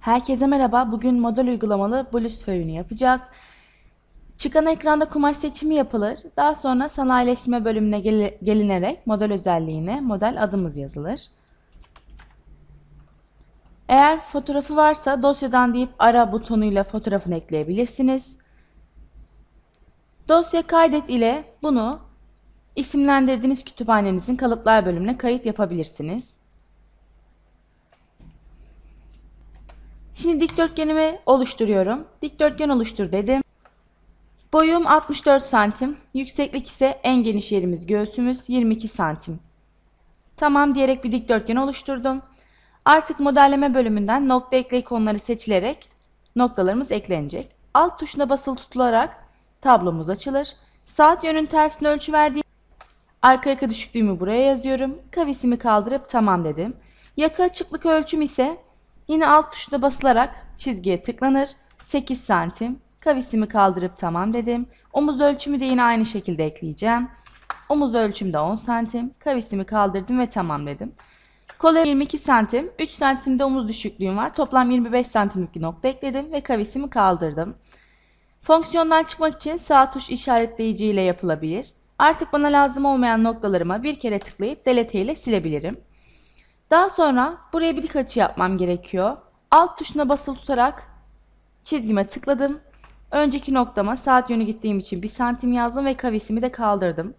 Herkese merhaba. Bugün model uygulamalı bluz föyünü yapacağız. Çıkan ekranda kumaş seçimi yapılır. Daha sonra sanayileştirme bölümüne gel- gelinerek model özelliğine model adımız yazılır. Eğer fotoğrafı varsa dosyadan deyip ara butonuyla fotoğrafını ekleyebilirsiniz. Dosya kaydet ile bunu isimlendirdiğiniz kütüphanenizin kalıplar bölümüne kayıt yapabilirsiniz. Şimdi dikdörtgenimi oluşturuyorum. Dikdörtgen oluştur dedim. Boyum 64 santim. Yükseklik ise en geniş yerimiz göğsümüz 22 santim. Tamam diyerek bir dikdörtgen oluşturdum. Artık modelleme bölümünden nokta ekle ikonları seçilerek noktalarımız eklenecek. Alt tuşuna basılı tutularak tablomuz açılır. Saat yönün tersine ölçü verdiğim arka yaka düşüklüğümü buraya yazıyorum. Kavisimi kaldırıp tamam dedim. Yaka açıklık ölçüm ise Yine alt tuşuna basılarak çizgiye tıklanır. 8 santim. Kavisimi kaldırıp tamam dedim. Omuz ölçümü de yine aynı şekilde ekleyeceğim. Omuz ölçüm de 10 santim. Kavisimi kaldırdım ve tamam dedim. Kola 22 santim. 3 santimde omuz düşüklüğüm var. Toplam 25 santimlik bir nokta ekledim ve kavisimi kaldırdım. Fonksiyondan çıkmak için sağ tuş işaretleyici ile yapılabilir. Artık bana lazım olmayan noktalarıma bir kere tıklayıp delete ile silebilirim. Daha sonra buraya bir dik açı yapmam gerekiyor. Alt tuşuna basılı tutarak çizgime tıkladım. Önceki noktama saat yönü gittiğim için 1 santim yazdım ve kavisimi de kaldırdım.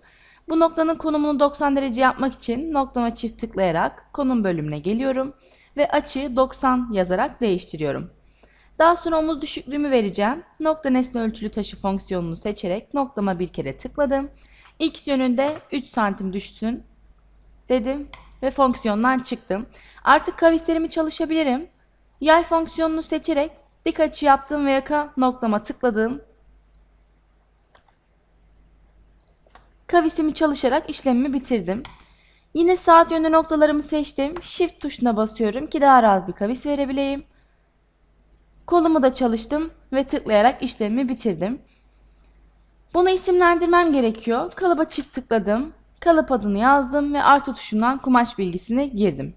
Bu noktanın konumunu 90 derece yapmak için noktama çift tıklayarak konum bölümüne geliyorum ve açıyı 90 yazarak değiştiriyorum. Daha sonra omuz düşüklüğümü vereceğim. Nokta nesne ölçülü taşı fonksiyonunu seçerek noktama bir kere tıkladım. X yönünde 3 santim düşsün dedim ve fonksiyondan çıktım. Artık kavislerimi çalışabilirim. Yay fonksiyonunu seçerek dik açı yaptığım ve yaka noktama tıkladım. Kavisimi çalışarak işlemimi bitirdim. Yine saat yönü noktalarımı seçtim. Shift tuşuna basıyorum ki daha rahat bir kavis verebileyim. Kolumu da çalıştım ve tıklayarak işlemimi bitirdim. Bunu isimlendirmem gerekiyor. Kalıba çift tıkladım. Kalıp adını yazdım ve artı tuşundan kumaş bilgisini girdim.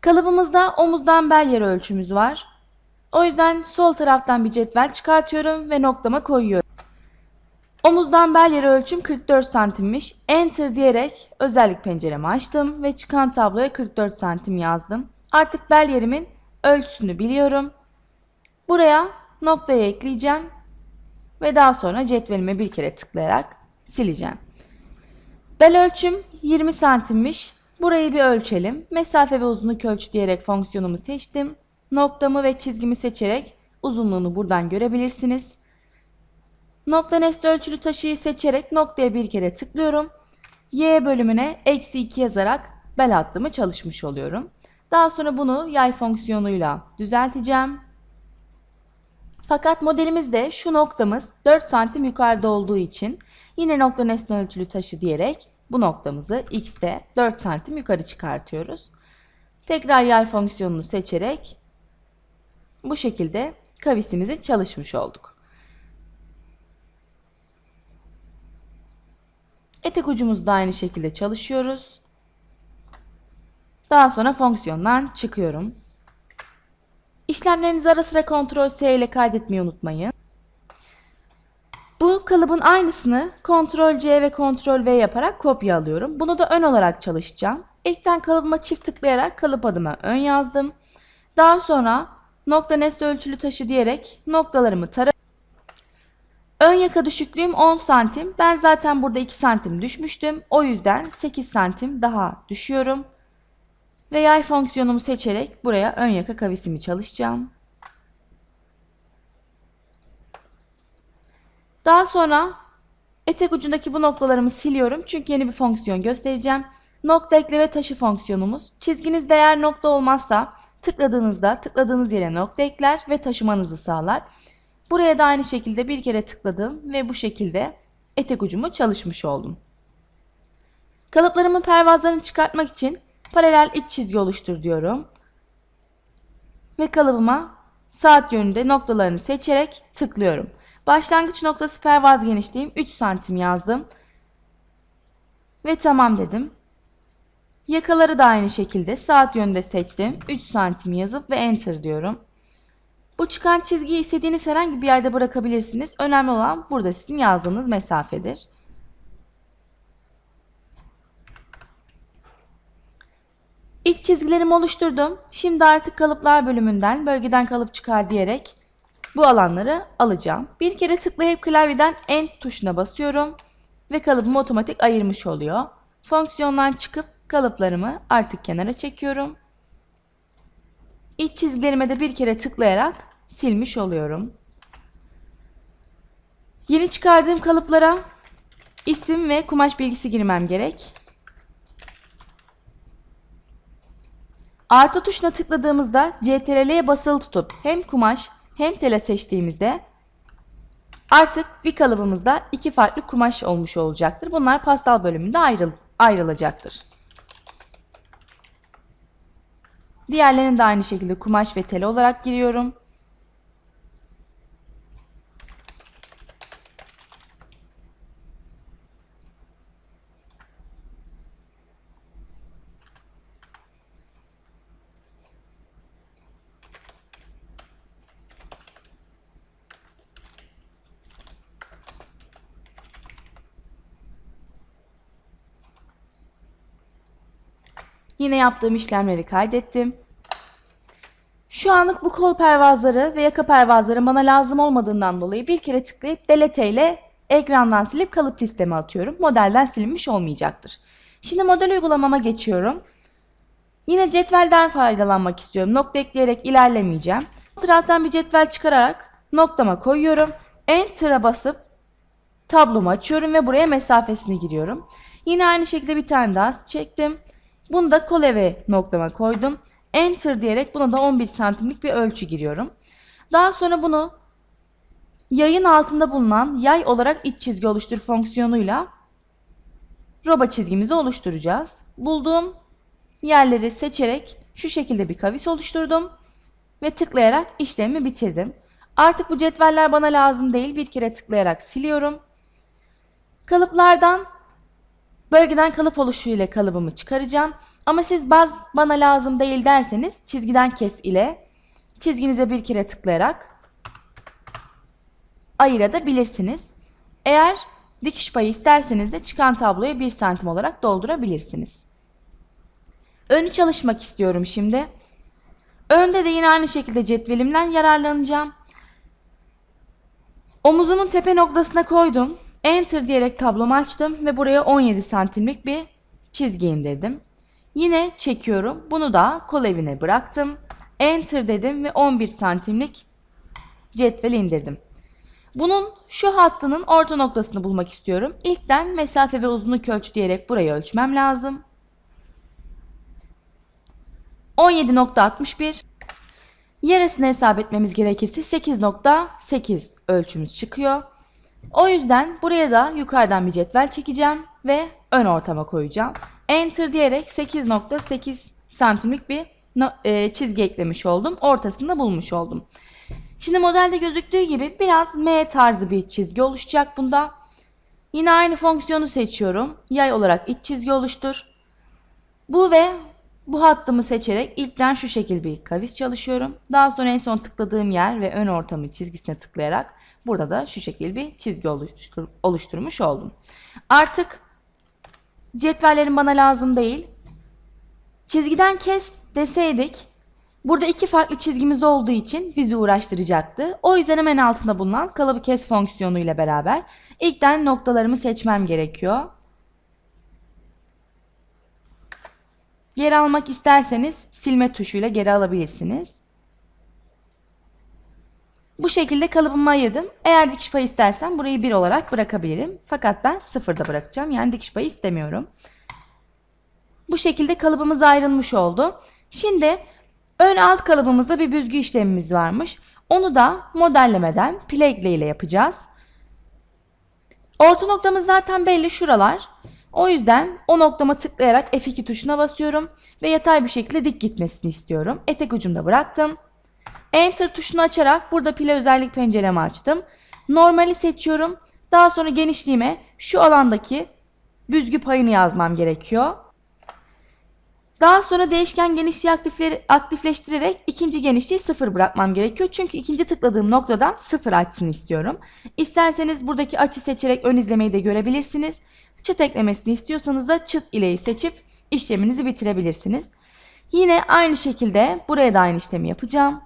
Kalıbımızda omuzdan bel yeri ölçümüz var. O yüzden sol taraftan bir cetvel çıkartıyorum ve noktama koyuyorum. Omuzdan bel yeri ölçüm 44 santimmiş. Enter diyerek özellik penceremi açtım ve çıkan tabloya 44 santim yazdım. Artık bel yerimin ölçüsünü biliyorum. Buraya noktayı ekleyeceğim ve daha sonra cetvelime bir kere tıklayarak sileceğim. Bel ölçüm 20 santimmiş. Burayı bir ölçelim. Mesafe ve uzunluk ölç diyerek fonksiyonumu seçtim. Noktamı ve çizgimi seçerek uzunluğunu buradan görebilirsiniz. Nokta nesne ölçülü taşıyı seçerek noktaya bir kere tıklıyorum. Y bölümüne eksi 2 yazarak bel hattımı çalışmış oluyorum. Daha sonra bunu yay fonksiyonuyla düzelteceğim. Fakat modelimizde şu noktamız 4 santim yukarıda olduğu için yine nokta nesne ölçülü taşı diyerek bu noktamızı x'te 4 santim yukarı çıkartıyoruz. Tekrar yay fonksiyonunu seçerek bu şekilde kavisimizi çalışmış olduk. Etek ucumuzu da aynı şekilde çalışıyoruz. Daha sonra fonksiyondan çıkıyorum. İşlemlerinizi ara sıra Ctrl S ile kaydetmeyi unutmayın. Kalıbın aynısını Ctrl C ve Ctrl V yaparak kopya alıyorum. Bunu da ön olarak çalışacağım. İlkten kalıbıma çift tıklayarak kalıp adıma ön yazdım. Daha sonra nokta nesne ölçülü taşı diyerek noktalarımı taradım. Ön yaka düşüklüğüm 10 santim. Ben zaten burada 2 santim düşmüştüm. O yüzden 8 santim daha düşüyorum. Ve yay fonksiyonumu seçerek buraya ön yaka kavisimi çalışacağım. Daha sonra etek ucundaki bu noktalarımı siliyorum. Çünkü yeni bir fonksiyon göstereceğim. Nokta ekle ve taşı fonksiyonumuz. Çizginiz değer nokta olmazsa tıkladığınızda tıkladığınız yere nokta ekler ve taşımanızı sağlar. Buraya da aynı şekilde bir kere tıkladım ve bu şekilde etek ucumu çalışmış oldum. Kalıplarımın pervazlarını çıkartmak için paralel iç çizgi oluştur diyorum. Ve kalıbıma saat yönünde noktalarını seçerek tıklıyorum. Başlangıç noktası pervaz genişliğim 3 santim yazdım. Ve tamam dedim. Yakaları da aynı şekilde saat yönünde seçtim. 3 santim yazıp ve enter diyorum. Bu çıkan çizgiyi istediğiniz herhangi bir yerde bırakabilirsiniz. Önemli olan burada sizin yazdığınız mesafedir. İlk çizgilerimi oluşturdum. Şimdi artık kalıplar bölümünden bölgeden kalıp çıkar diyerek bu alanları alacağım. Bir kere tıklayıp klavyeden End tuşuna basıyorum ve kalıbımı otomatik ayırmış oluyor. Fonksiyondan çıkıp kalıplarımı artık kenara çekiyorum. İç çizgilerime de bir kere tıklayarak silmiş oluyorum. Yeni çıkardığım kalıplara isim ve kumaş bilgisi girmem gerek. Artı tuşuna tıkladığımızda CTRL'ye basılı tutup hem kumaş hem tele seçtiğimizde artık bir kalıbımızda iki farklı kumaş olmuş olacaktır. Bunlar pastel bölümünde ayrıl ayrılacaktır. Diğerlerini de aynı şekilde kumaş ve tele olarak giriyorum. Yine yaptığım işlemleri kaydettim. Şu anlık bu kol pervazları ve yaka pervazları bana lazım olmadığından dolayı bir kere tıklayıp delete ile ekrandan silip kalıp listeme atıyorum. Modelden silinmiş olmayacaktır. Şimdi model uygulamama geçiyorum. Yine cetvelden faydalanmak istiyorum. Nokta ekleyerek ilerlemeyeceğim. Taraftan bir cetvel çıkararak noktama koyuyorum. Enter'a basıp tablomu açıyorum ve buraya mesafesini giriyorum. Yine aynı şekilde bir tane daha çektim. Bunu da kol eve noktama koydum. Enter diyerek buna da 11 santimlik bir ölçü giriyorum. Daha sonra bunu yayın altında bulunan yay olarak iç çizgi oluştur fonksiyonuyla roba çizgimizi oluşturacağız. Bulduğum yerleri seçerek şu şekilde bir kavis oluşturdum ve tıklayarak işlemi bitirdim. Artık bu cetveller bana lazım değil. Bir kere tıklayarak siliyorum. Kalıplardan Bölgeden kalıp oluşu ile kalıbımı çıkaracağım. Ama siz baz bana lazım değil derseniz çizgiden kes ile çizginize bir kere tıklayarak ayırabilirsiniz. Eğer dikiş payı isterseniz de çıkan tabloyu 1 santim olarak doldurabilirsiniz. Önü çalışmak istiyorum şimdi. Önde de yine aynı şekilde cetvelimden yararlanacağım. Omuzumun tepe noktasına koydum. Enter diyerek tablomu açtım ve buraya 17 santimlik bir çizgi indirdim. Yine çekiyorum. Bunu da kol evine bıraktım. Enter dedim ve 11 santimlik cetvel indirdim. Bunun şu hattının orta noktasını bulmak istiyorum. İlkten mesafe ve uzunluk ölç diyerek burayı ölçmem lazım. 17.61 Yarısını hesap etmemiz gerekirse 8.8 ölçümüz çıkıyor. O yüzden buraya da yukarıdan bir cetvel çekeceğim ve ön ortama koyacağım. Enter diyerek 8.8 santimlik bir e, çizgi eklemiş oldum. Ortasında bulmuş oldum. Şimdi modelde gözüktüğü gibi biraz M tarzı bir çizgi oluşacak bunda. Yine aynı fonksiyonu seçiyorum. Yay olarak iç çizgi oluştur. Bu ve bu hattımı seçerek ilkten şu şekil bir kavis çalışıyorum. Daha sonra en son tıkladığım yer ve ön ortamı çizgisine tıklayarak Burada da şu şekilde bir çizgi oluştur oluşturmuş oldum. Artık cetvellerim bana lazım değil. Çizgiden kes deseydik burada iki farklı çizgimiz olduğu için bizi uğraştıracaktı. O yüzden hemen altında bulunan kalıbı kes fonksiyonu ile beraber ilkten noktalarımı seçmem gerekiyor. Geri almak isterseniz silme tuşuyla geri alabilirsiniz. Bu şekilde kalıbımı ayırdım. Eğer dikiş payı istersen burayı 1 olarak bırakabilirim. Fakat ben 0'da bırakacağım. Yani dikiş payı istemiyorum. Bu şekilde kalıbımız ayrılmış oldu. Şimdi ön alt kalıbımızda bir büzgü işlemimiz varmış. Onu da modellemeden plagle ile yapacağız. Orta noktamız zaten belli şuralar. O yüzden o noktama tıklayarak F2 tuşuna basıyorum ve yatay bir şekilde dik gitmesini istiyorum. Etek ucumda bıraktım. Enter tuşunu açarak burada pile özellik penceremi açtım. Normali seçiyorum. Daha sonra genişliğime şu alandaki büzgü payını yazmam gerekiyor. Daha sonra değişken genişliği aktifleri- aktifleştirerek ikinci genişliği sıfır bırakmam gerekiyor. Çünkü ikinci tıkladığım noktadan sıfır açsın istiyorum. İsterseniz buradaki açı seçerek ön izlemeyi de görebilirsiniz. Çıt eklemesini istiyorsanız da çıt ileyi seçip işleminizi bitirebilirsiniz. Yine aynı şekilde buraya da aynı işlemi yapacağım.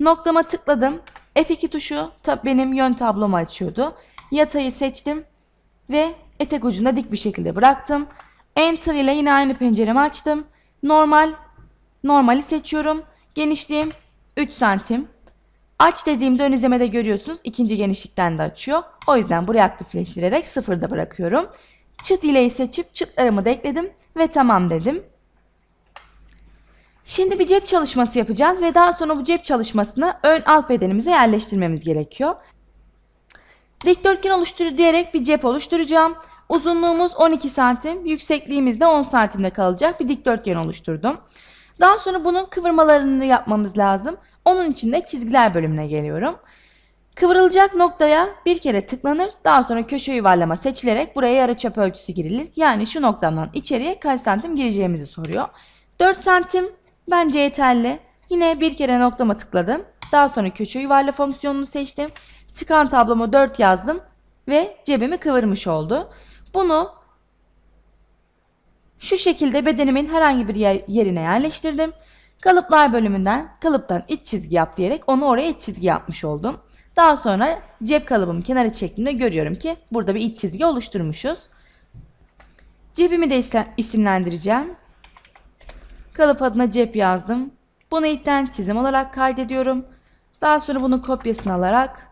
Noktama tıkladım. F2 tuşu benim yön tablomu açıyordu. Yatayı seçtim ve etek ucunda dik bir şekilde bıraktım. Enter ile yine aynı penceremi açtım. Normal, normali seçiyorum. Genişliğim 3 santim. Aç dediğimde ön izlemede görüyorsunuz ikinci genişlikten de açıyor. O yüzden burayı aktifleştirerek sıfırda bırakıyorum. Çıt ileyi seçip çıtlarımı da ekledim ve tamam dedim. Şimdi bir cep çalışması yapacağız ve daha sonra bu cep çalışmasını ön alt bedenimize yerleştirmemiz gerekiyor. Dikdörtgen oluştur diyerek bir cep oluşturacağım. Uzunluğumuz 12 santim, yüksekliğimiz de 10 santimde kalacak bir dikdörtgen oluşturdum. Daha sonra bunun kıvırmalarını yapmamız lazım. Onun için de çizgiler bölümüne geliyorum. Kıvrılacak noktaya bir kere tıklanır. Daha sonra köşe yuvarlama seçilerek buraya yarıçap ölçüsü girilir. Yani şu noktadan içeriye kaç santim gireceğimizi soruyor. 4 santim bence yeterli. Yine bir kere noktama tıkladım. Daha sonra köşe yuvarla fonksiyonunu seçtim. Çıkan tabloma 4 yazdım ve cebimi kıvırmış oldu. Bunu şu şekilde bedenimin herhangi bir yer, yerine yerleştirdim. Kalıplar bölümünden kalıptan iç çizgi yap diyerek onu oraya iç çizgi yapmış oldum. Daha sonra cep kalıbımı kenara çektiğimde görüyorum ki burada bir iç çizgi oluşturmuşuz. Cebimi de isimlendireceğim. Kalıp adına cep yazdım. Bunu itten çizim olarak kaydediyorum. Daha sonra bunun kopyasını alarak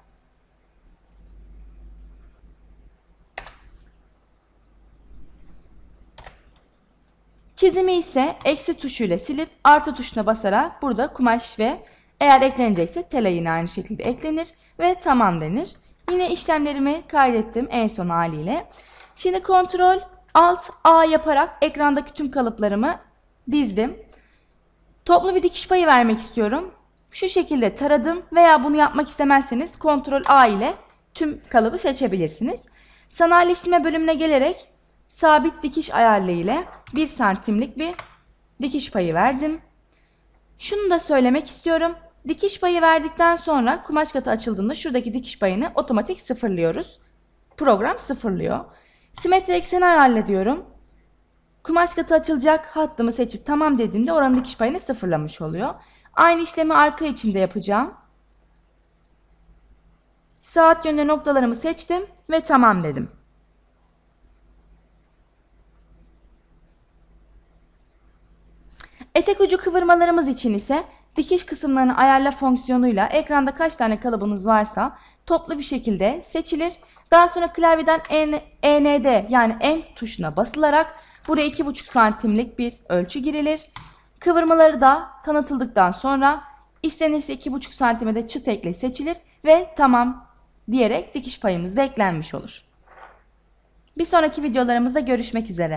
Çizimi ise eksi tuşuyla silip artı tuşuna basarak burada kumaş ve eğer eklenecekse tela yine aynı şekilde eklenir ve tamam denir. Yine işlemlerimi kaydettim en son haliyle. Şimdi kontrol alt A yaparak ekrandaki tüm kalıplarımı dizdim. Toplu bir dikiş payı vermek istiyorum. Şu şekilde taradım veya bunu yapmak istemezseniz kontrol A ile tüm kalıbı seçebilirsiniz. Sanayileştirme bölümüne gelerek sabit dikiş ayarlı ile 1 santimlik bir dikiş payı verdim. Şunu da söylemek istiyorum. Dikiş payı verdikten sonra kumaş katı açıldığında şuradaki dikiş payını otomatik sıfırlıyoruz. Program sıfırlıyor. Simetri ekseni ayarla diyorum. Kumaş katı açılacak hattımı seçip tamam dediğimde oranın dikiş payını sıfırlamış oluyor. Aynı işlemi arka içinde yapacağım. Saat yönüne noktalarımı seçtim ve tamam dedim. Etek ucu kıvırmalarımız için ise dikiş kısımlarını ayarla fonksiyonuyla ekranda kaç tane kalıbınız varsa toplu bir şekilde seçilir. Daha sonra klavyeden END yani End tuşuna basılarak buraya 2,5 santimlik bir ölçü girilir. Kıvırmaları da tanıtıldıktan sonra istenirse 2,5 santime de çıt ekle seçilir ve tamam diyerek dikiş payımız da eklenmiş olur. Bir sonraki videolarımızda görüşmek üzere.